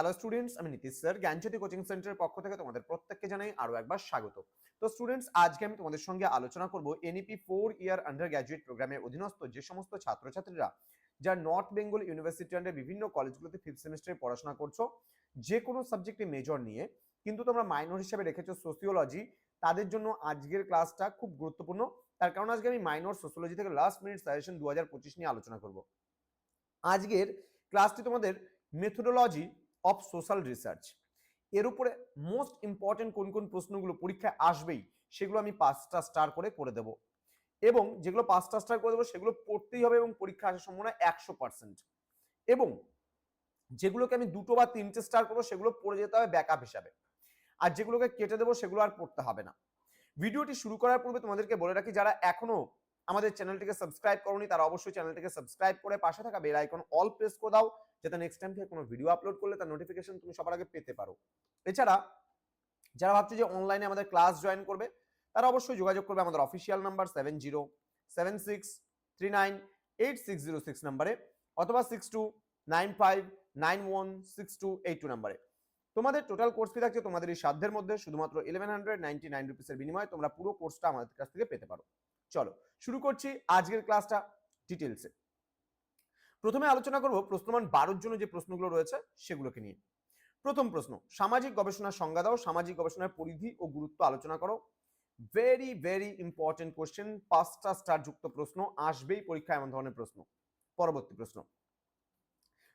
Hello students আমি Nitish sir জ্ঞানজ্যোতি coaching সেন্টারের পক্ষ থেকে তোমাদের প্রত্যেককে জানাই আরও একবার স্বাগত। তো স্টুডেন্টস আজকে আমি তোমাদের সঙ্গে আলোচনা করব NEP four year undergraduate প্রোগ্রামের অধীনস্থ যে সমস্ত ছাত্রছাত্রীরা যারা নর্থ বেঙ্গল ইউনিভার্সিটি আন্ডার বিভিন্ন কলেজগুলোতে ফিফথ সেমিস্টারে পড়াশোনা করছ, যে কোনো সাবজেক্টে মেজর নিয়ে, কিন্তু তোমরা মাইনর হিসেবে রেখেছো সোসিওলজি তাদের জন্য আজকের ক্লাসটা খুব গুরুত্বপূর্ণ। তার কারণ আজকে আমি মাইনর সোসিওলজি থেকে লাস্ট মিনিট সাজেশন দু হাজার পঁচিশ নিয়ে আলোচনা করব। আজকের ক্লাসটি তোমাদের মেথোডোলজি অফ সোশ্যাল রিসার্চ এর উপরে মোস্ট ইম্পর্টেন্ট কোন কোন প্রশ্নগুলো পরীক্ষায় আসবেই, সেগুলো আমি পাঁচটা স্টার করে করে দেব। এবং যেগুলো পাঁচটা স্টার করে দেবো, সেগুলো পড়তেই হবে এবং পরীক্ষা আসার সম্ভাবনা একশো পার্সেন্ট এবং যেগুলোকে আমি দুটো বা তিনটে স্টার করব, সেগুলো পড়ে যেতে হবে ব্যাকআপ হিসাবে। আর যেগুলোকে কেটে দেবো, সেগুলো আর পড়তে হবে না। ভিডিওটি শুরু করার পূর্বে তোমাদেরকে বলে রাখি, যারা এখনও আমাদের চ্যানেলটিকে সাবস্ক্রাইব করনি তারা অবশ্যই চ্যানেলটিকে সাবস্ক্রাইব করে পাশে থাকা বেল আইকন অল প্রেস করে দাও, যাতে নেক্সট টাইম থেকে কোনো ভিডিও আপলোড করলে তার নোটিফিকেশন তুমি সবার আগে পেতে পারো। এছাড়া, যারা ভাবছ যে অনলাইনে আমাদের ক্লাস জয়েন করবে, তারা অবশ্যই যোগাযোগ করবে আমাদের official number seven zero seven six three nine eight six zero six নাম্বারে অথবা six two nine five nine one six two eight two নাম্বারে তোমাদের টোটাল কোর্স ফি থাকছে তোমাদের এই সাধ্যের মধ্যে, শুধুমাত্র ইলেভেন হান্ড্রেড নাইনটি নাইন রুপিসের বিনিময়ে তোমরা পুরো কোর্সটা আমাদের কাছ থেকে পেতে পারো। চলো, শুরু করছি আজকের ক্লাসটা ডিটেলসে প্রথমে আলোচনা করব প্রশ্নমান বারোর জন্য যে প্রশ্নগুলো রয়েছে সেগুলোকে নিয়ে। প্রথম প্রশ্ন, সামাজিক গবেষণার সংজ্ঞা দাও, সামাজিক গবেষণার পরিধি ও গুরুত্ব আলোচনা করো। ভেরি ভেরি ইম্পর্টেন্ট কোশ্চেন পাঁচটা স্টার যুক্ত প্রশ্ন, আসবেই পরীক্ষা এমন ধরনের প্রশ্ন। পরবর্তী প্রশ্ন,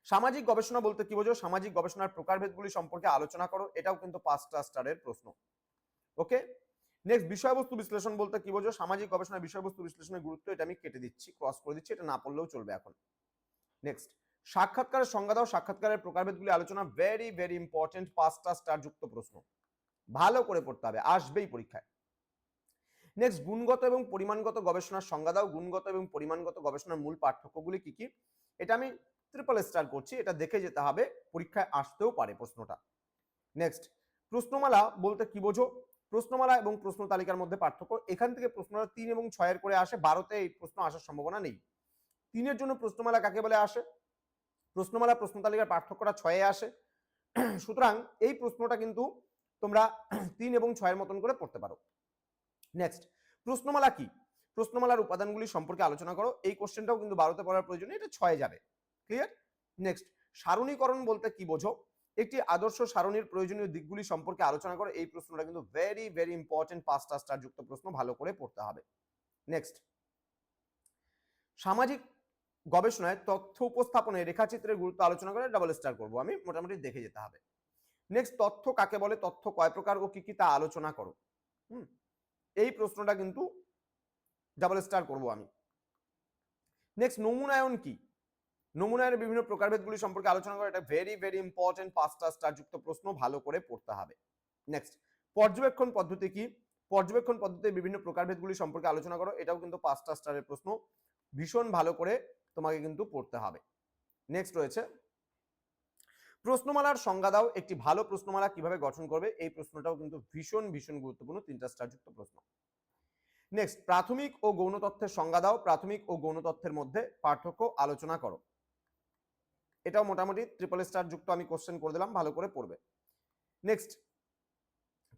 সামাজিক গবেষণা বলতে কি বোঝো? সামাজিক গবেষণার প্রকারভেদগুলি সম্পর্কে আলোচনা করো, এটাও কিন্তু পাঁচটা স্টারের প্রশ্ন। ওকে নেক্সট বিষয়বস্তু বিশ্লেষণ বলতে কি বোঝো? সামাজিক গবেষণার বিষয়বস্তু বিশ্লেষণের গুরুত্ব এটা আমি কেটে দিচ্ছি ক্রস করে দিচ্ছি, এটা না পড়লেও চলবে এখন। নেক্সট সাক্ষাৎকারের সংজ্ঞা দাও, সাক্ষাৎকারের প্রকারভেদগুলি আলোচনা ভেরি ভেরি ইম্পর্টেন্ট পাঁচটা স্টার যুক্ত প্রশ্ন। ভালো করে পড়তে হবে, আসবেই পরীক্ষায়। নেক্সট গুণগত এবং পরিমাণগত গবেষণার সংজ্ঞা দাও, গুণগত এবং পরিমাণগত গবেষণার মূল পার্থক্যগুলি কি কি? এটা আমি ট্রিপল স্টার করছি, এটা দেখে যেতে হবে, পরীক্ষায় আসতেও পারে প্রশ্নটা। নেক্সট প্রশ্নমালা বলতে কি বোঝো? প্রশ্নমালা এবং প্রশ্ন তালিকার মধ্যে পার্থক্য। এখান থেকে প্রশ্নটা তিন এবং ছয়ের করে আসে, বারোতে এই প্রশ্ন আসার সম্ভাবনা নেই। তিনের জন্য প্রশ্নমালা কাকে বলে আসে? প্রশ্নমালা, প্রশ্ন তালিকার পার্থক্যটা ছয়ে আসে। সুতরাং এই প্রশ্নটা কিন্তু তোমরা তিন এবং ছয়ের মতন করে পড়তে পারো। নেক্সট প্রশ্নমালা কি? প্রশ্নমালার উপাদানগুলি সম্পর্কে আলোচনা করো। এই কোশ্চেনটাও কিন্তু বারোতে পড়ার প্রয়োজন এটা ছয়ে যাবে। ক্লিয়ার নেক্সট সারণীকরণ বলতে কি বোঝো? একটি আদর্শ সারণীর প্রয়োজনীয় দিকগুলি সম্পর্কে আলোচনা করে এই প্রশ্নটা কিন্তু ভেরি ভেরি ইম্পর্টেন্ট পাঁচটা স্টার যুক্ত প্রশ্ন ভালো করে পড়তে হবে। নেক্সট সামাজিক গবেষণায় তথ্য উপস্থাপনে রেখাচিত্রের গুরুত্ব আলোচনা করে ডাবল স্টার করব আমি, মোটামুটি দেখে যেতে হবে। নেক্সট তথ্য কাকে বলে, তথ্য কয় প্রকার ও কি কি তা আলোচনা করো। হুম, এই প্রশ্নটা কিন্তু ডাবল স্টার করব আমি। নেক্সট নমুনায়ন কি? নমুনায়নের বিভিন্ন প্রকারভেদগুলি সম্পর্কে আলোচনা করা এটা ভেরি ভেরি ইম্পর্টেন্ট পাঁচটা স্টারযুক্ত প্রশ্ন ভালো করে পড়তে হবে। নেক্সট পর্যবেক্ষণ পদ্ধতি কি? পর্যবেক্ষণ পদ্ধতির বিভিন্ন প্রকারভেদগুলি সম্পর্কে আলোচনা করো, এটাও কিন্তু পাঁচটা স্টারের প্রশ্ন। ভীষণ ভালো করে তোমাকে কিন্তু পড়তে হবে। নেক্সট রয়েছে, প্রশ্নমালার সংজ্ঞা দাও, একটি ভালো প্রশ্নমালা কীভাবে গঠন করবে, এই প্রশ্নটাও কিন্তু ভীষণ ভীষণ গুরুত্বপূর্ণ, তিনটা স্টারযুক্ত প্রশ্ন। নেক্সট প্রাথমিক ও গৌণ তথ্যের সংজ্ঞা দাও, প্রাথমিক ও গৌণ তথ্যের মধ্যে পার্থক্য আলোচনা করো। এটাও মোটামুটি ট্রিপল স্টার যুক্ত আমি কোশ্চেন করে দিলাম, ভালো করে পড়বে। নেক্সট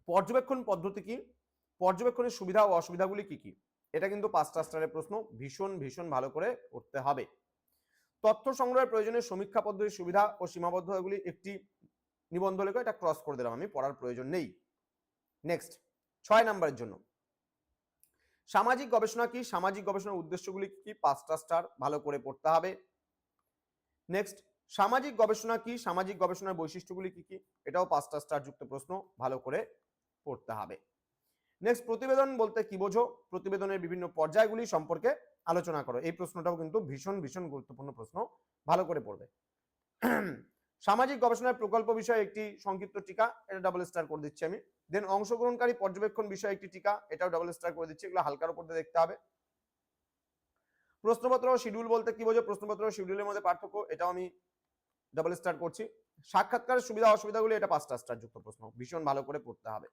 পর্যবেক্ষণ পদ্ধতি কি? পর্যবেক্ষণের সুবিধা ও অসুবিধাগুলি কি কি? এটা কিন্তু পাঁচটা স্টারের প্রশ্ন, ভীষণ ভীষণ ভালো করে করতে হবে। তথ্য সংগ্রহের প্রয়োজনে সমীক্ষা পদ্ধতির সুবিধা ও সীমাবদ্ধতাগুলি একটি নিবন্ধ লেখো, এটা ক্রস করে দিলাম আমি, পড়ার প্রয়োজন নেই। নেক্সট ছয় নাম্বারের জন্য। সামাজিক গবেষণা কি? সামাজিক গবেষণার উদ্দেশ্যগুলি কি কি? পাঁচটা স্টার ভালো করে পড়তে হবে। নেক্সট সামাজিক গবেষণা কি? সামাজিক গবেষণার বৈশিষ্ট্যগুলি কি কি? এটাও পাঁচটা স্টার যুক্ত প্রশ্ন ভালো করে পড়তে হবে। নেক্সট প্রতিবেদন বলতে কি বোঝো? প্রতিবেদনের বিভিন্ন পর্যায়গুলি সম্পর্কে আলোচনা করো। এই প্রশ্নটাও কিন্তু ভীষণ ভীষণ গুরুত্বপূর্ণ প্রশ্ন। ভালো করে পড়বে। সামাজিক গবেষণার প্রকল্প বিষয়ে একটি সংক্ষিপ্ত টিকা, এটা ডাবল স্টার করে দিচ্ছি আমি। দেন অংশগ্রহণকারী পর্যবেক্ষণ বিষয়ে একটি টিকা, এটাও ডাবল স্টার করে দিচ্ছি। এগুলো হালকার উপর দেখতে হবে। প্রশ্নপত্র শিডিউল বলতে কি বোঝো? প্রশ্নপত্র শিডিউলের মধ্যে পার্থক্য, এটাও আমি ডাবল স্টার করছি। সাক্ষাৎকারের সুবিধা, অসুবিধাগুলি, এটা পাঁচটা স্টার যুক্ত প্রশ্ন। ভীষণ ভালো করে পড়তে হবে।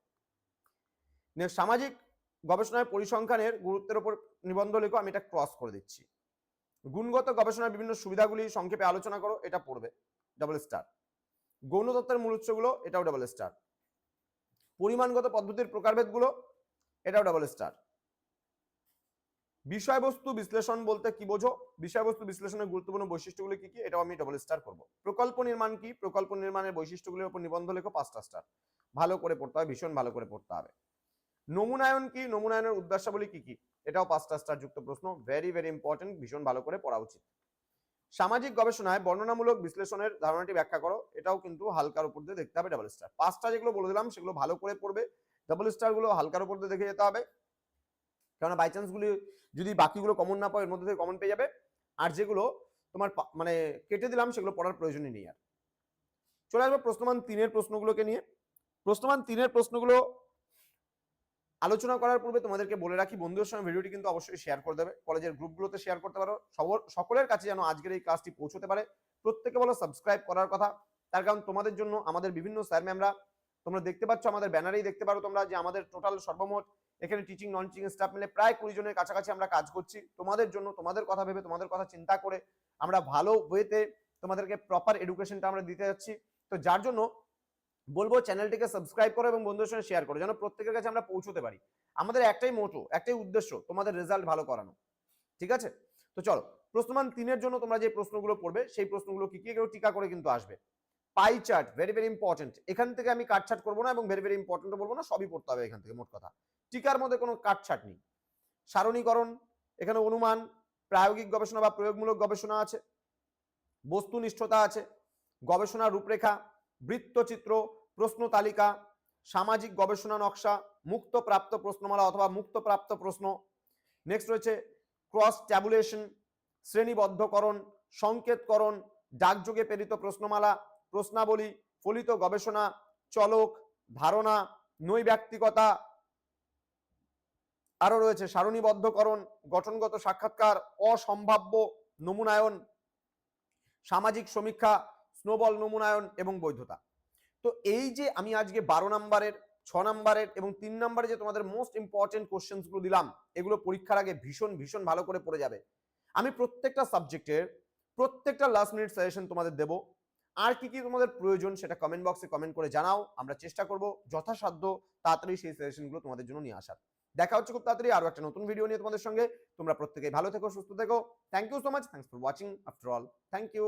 সামাজিক গবেষণায় পরিসংখ্যানের গুরুত্বের উপর নিবন্ধ লেখো, আমি এটা ক্রস করে দিচ্ছি। গুণগত গবেষণার বিভিন্ন সুবিধাগুলি সংক্ষেপে আলোচনা করো, এটা পড়বে। ডাবল স্টার গৌণতত্ত্বের মূল উৎসগুলো, এটাও ডাবল স্টার পরিমাণগত পদ্ধতির প্রকারভেদগুলো, এটাও ডাবল স্টার বিষয়বস্তু বিশ্লেষণ বলতে কি বোঝো? বিষয়বস্তু বিশ্লেষণের গুরুত্বপূর্ণ বৈশিষ্ট্যগুলো কি কি? এটাও আমি ডবল স্টার করব। প্রকল্প নির্মাণ কি? প্রকল্প নির্মাণের বৈশিষ্ট্যগুলোর উপর নিবন্ধ লেখো পাঁচটা স্টার ভালো করে পড়তে হবে, ভীষণ ভালো করে পড়তে হবে। নমুনায়ন কি? নমুনায়নের উদ্দেশ্যাবলী কি কি? এটাও পাঁচটা স্টার যুক্ত প্রশ্ন। ভেরি ভেরি ইম্পর্টেন্ট ভীষণ ভালো করে পড়া উচিত। সামাজিক গবেষণায় বর্ণনামূলক বিশ্লেষণের ধারণাটি ব্যাখ্যা করো। এটাও কিন্তু হালকার উপর দিয়ে দেখতে হবে ডাবল স্টার পাঁচটা যেগুলো বলে দিলাম, সেগুলো ভালো করে পড়বে। ডাবল স্টারগুলো হালকার উপর দিয়ে দেখে যেতে হবে। কেননা বাই চান্স গুলি যদি বাকিগুলো কমন না পাও, এর মধ্যে থেকে কমন পেয়ে যাবে। আর যেগুলো তোমার মানে কেটে দিলাম, সেগুলো পড়ার প্রয়োজনই নেই আর। চলে আসব প্রশ্নমান তিনের প্রশ্নগুলোকে নিয়ে। প্রশ্নমান তিনের প্রশ্নগুলো আলোচনা করার পূর্বে তোমাদেরকে বলে রাখি, বন্ধুদের সঙ্গে ভিডিওটি কিন্তু অবশ্যই শেয়ার করে দেবে। কলেজের গ্রুপগুলোতে শেয়ার করতে পারো। সকলের কাছে যেন আজকের এই ক্লাসটি পৌঁছতে পারে। প্রত্যেকে বলো সাবস্ক্রাইব করার কথা। তার কারণ তোমাদের জন্য আমাদের বিভিন্ন স্যার ম্যামরা তোমরা দেখতে পাচ্ছ, আমাদের ব্যানারেই দেখতে পারো তোমরা যে আমাদের টোটাল সর্বমোট এখানে টিচিং নন টিচিং স্টাফ মিলে প্রায় কুড়ি জনের কাছাকাছি আমরা কাজ করছি। তোমাদের জন্য, তোমাদের কথা ভেবে, তোমাদের কথা চিন্তা করে আমরা ভালো ওয়েতে তোমাদেরকে প্রপার এডুকেশনটা আমরা দিতে যাচ্ছি। তো যার জন্য বলব চ্যানেলটিকে সাবস্ক্রাইব করো এবং বন্ধুদের সঙ্গে শেয়ার করো, যেন প্রত্যেকের কাছে আমরা পৌঁছতে পারি। আমাদের একটাই মোটো একটাই উদ্দেশ্য, তোমাদের রেজাল্ট ভালো করানো। ঠিক আছে? তো চলো, প্রশ্নমান তিনের জন্য তোমরা যে প্রশ্নগুলো পড়বে, সেই প্রশ্নগুলো কি কি এগুলো টিকা করে কিন্তু আসবে। Pie chart very very important এখান থেকে আমি কাটছাট করব না এবং ভেরি ভেরি ইম্পর্টেন্ট বলব না, সবই পড়তে হবে এখান থেকে, মোট কথা। টিকার মধ্যে কোনো কাটছাট নেই। সারণীকরণ, এখানে অনুমান, প্রায়োগিক গবেষণা বা প্রয়োগমূলক গবেষণা আছে। বস্তুনিষ্ঠতা আছে, গবেষণার রূপরেখা, বৃত্তচিত্র, প্রশ্ন তালিকা, সামাজিক গবেষণা নকশা মুক্ত প্রাপ্ত প্রশ্নমালা অথবা মুক্ত প্রাপ্ত প্রশ্ন। নেক্সট রয়েছে ক্রস ট্যাবুলেশন শ্রেণীবদ্ধকরণ, সংকেতকরণ, ডাকযোগে প্রেরিত প্রশ্নমালা প্রশ্নাবলী, ফলিত গবেষণা, চলক, ধারণা, নৈব্যক্তিকতা আরও রয়েছে। সারণীবদ্ধকরণ, গঠনগত সাক্ষাৎকার, অসম্ভাব্য নমুনায়ন, সামাজিক সমীক্ষা, স্নোবল নমুনায়ন এবং বৈধতা। তো এই যে আমি আজকে বারো নাম্বারের, ছ নাম্বারের এবং তিন নাম্বারে যে তোমাদের মোস্ট ইম্পর্টেন্ট কোশ্চেন্সগুলো দিলাম, এগুলো পরীক্ষার আগে ভীষণ ভীষণ ভালো করে পড়ে যাবে। আমি প্রত্যেকটা সাবজেক্টের প্রত্যেকটা লাস্ট মিনিট সাজেশন তোমাদের দেব। আর কি কি তোমাদের প্রয়োজন সেটা কমেন্ট বক্সে কমেন্ট করে জানাও। আমরা চেষ্টা করব যথাসাধ্য তাড়াতাড়ি সেই সাজেশনগুলো তোমাদের জন্য নিয়ে আসার। দেখা হচ্ছে খুব তাড়াতাড়ি আরও একটা নতুন ভিডিও নিয়ে তোমাদের সঙ্গে। তোমরা প্রত্যেকেই ভালো থেকো, সুস্থ থেকো। Thank you so much thanks for watching after all thank you